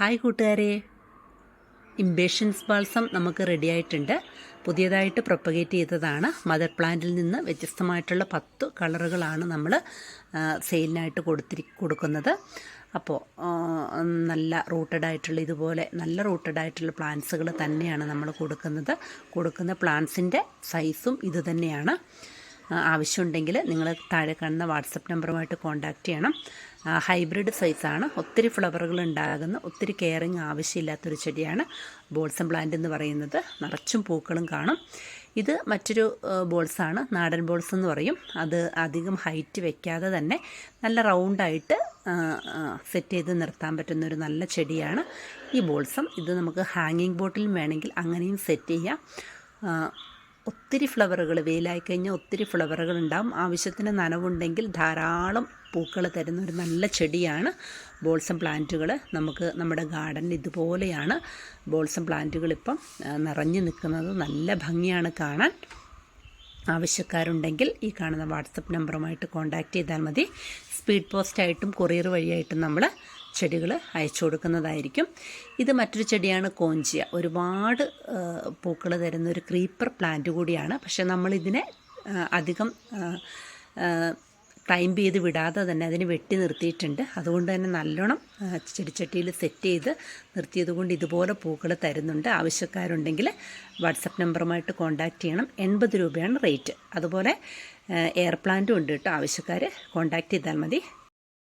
Hi കൂട്ടുകാരെ. ഇംബേഷ്യൻസ് balsam നമുക്ക് ready ആയിട്ടുണ്ട് പുതിയതായിട്ട് പ്രൊപ്പഗേറ്റ് ചെയ്തതാണ്. മദർ പ്ലാന്റിൽ നിന്ന് വ്യത്യസ്തമായിട്ടുള്ള പത്ത് കളറുകളാണ് നമ്മൾ സെയിലിനായിട്ട് കൊടുത്തിരി കൊടുക്കുന്നത്. അപ്പോൾ നല്ല റൂട്ടഡ് ആയിട്ടുള്ള ഇതുപോലെ നല്ല റൂട്ടഡ് ആയിട്ടുള്ള പ്ലാന്റ്സുകൾ തന്നെയാണ് നമ്മൾ കൊടുക്കുന്നത്. കൊടുക്കുന്ന പ്ലാന്റ്സിന്റെ സൈസും ഇത് തന്നെയാണ്. ആ, ആവശ്യമുണ്ടെങ്കിൽ നിങ്ങൾ താഴെ കാണുന്ന വാട്സപ്പ് നമ്പറുമായിട്ട് കോൺടാക്റ്റ് ചെയ്യണം. ഹൈബ്രിഡ് സൈസാണ് ഒത്തിരി ഫ്ലവറുകൾ ഉണ്ടാകുന്ന ഒത്തിരി കെയറിങ് ആവശ്യമില്ലാത്തൊരു ചെടിയാണ് ബോൾസം പ്ലാന്റ് എന്ന് പറയുന്നത്. നിറച്ചും പൂക്കളും കാണും. ഇത് മറ്റൊരു ബോൾസാണ് നാടൻ ബോൾസ് എന്ന് പറയും. അത് അധികം ഹൈറ്റ് വെക്കാതെ തന്നെ നല്ല റൗണ്ടായിട്ട് സെറ്റ് ചെയ്ത് നിർത്താൻ പറ്റുന്ന ഒരു നല്ല ചെടിയാണ് ഈ ബോൾസം. ഇത് നമുക്ക് ഹാങ്ങിങ് ബോട്ടിലും വേണമെങ്കിൽ അങ്ങനെയും സെറ്റ് ചെയ്യാം. ഒത്തിരി ഫ്ലവറുകൾ വെയിലായി കഴിഞ്ഞാൽ ഒത്തിരി ഫ്ലവറുകൾ ഉണ്ടാവും. ആവശ്യത്തിന് നനവുണ്ടെങ്കിൽ ധാരാളം പൂക്കൾ തരുന്ന ഒരു നല്ല ചെടിയാണ് ബോൾസം പ്ലാന്റുകൾ. നമുക്ക് നമ്മുടെ ഗാർഡനിൽ ഇതുപോലെയാണ് ബോൾസം പ്ലാന്റുകൾ ഇപ്പം നിറഞ്ഞു നിൽക്കുന്നത്. നല്ല ഭംഗിയാണ് കാണാൻ. ആവശ്യക്കാരുണ്ടെങ്കിൽ ഈ കാണുന്ന വാട്സപ്പ് നമ്പറുമായിട്ട് കോൺടാക്റ്റ് ചെയ്താൽ മതി. സ്പീഡ് പോസ്റ്റായിട്ടും കൊറിയർ വഴിയായിട്ടും നമ്മൾ ചെടികൾ അയച്ചു കൊടുക്കുന്നതായിരിക്കും. ഇത് മറ്റൊരു ചെടിയാണ് കോഞ്ചിയ. ഒരുപാട് പൂക്കൾ തരുന്ന ഒരു ക്രീപ്പർ പ്ലാന്റ് കൂടിയാണ്. പക്ഷേ നമ്മളിതിനെ അധികം ക്ലൈംബ് ചെയ്ത് വിടാതെ തന്നെ അതിന് വെട്ടി നിർത്തിയിട്ടുണ്ട്. അതുകൊണ്ട് തന്നെ നല്ലോണം ചെടിച്ചട്ടിയിൽ സെറ്റ് ചെയ്ത് നിർത്തിയത് കൊണ്ട് ഇതുപോലെ പൂക്കൾ തരുന്നുണ്ട്. ആവശ്യക്കാരുണ്ടെങ്കിൽ വാട്സപ്പ് നമ്പറുമായിട്ട് കോൺടാക്റ്റ് ചെയ്യണം. എൺപത് രൂപയാണ് റേറ്റ് അതുപോലെ എയർ പ്ലാന്റും ഉണ്ട് കേട്ടോ. ആവശ്യക്കാർ കോൺടാക്റ്റ് ചെയ്താൽ മതി.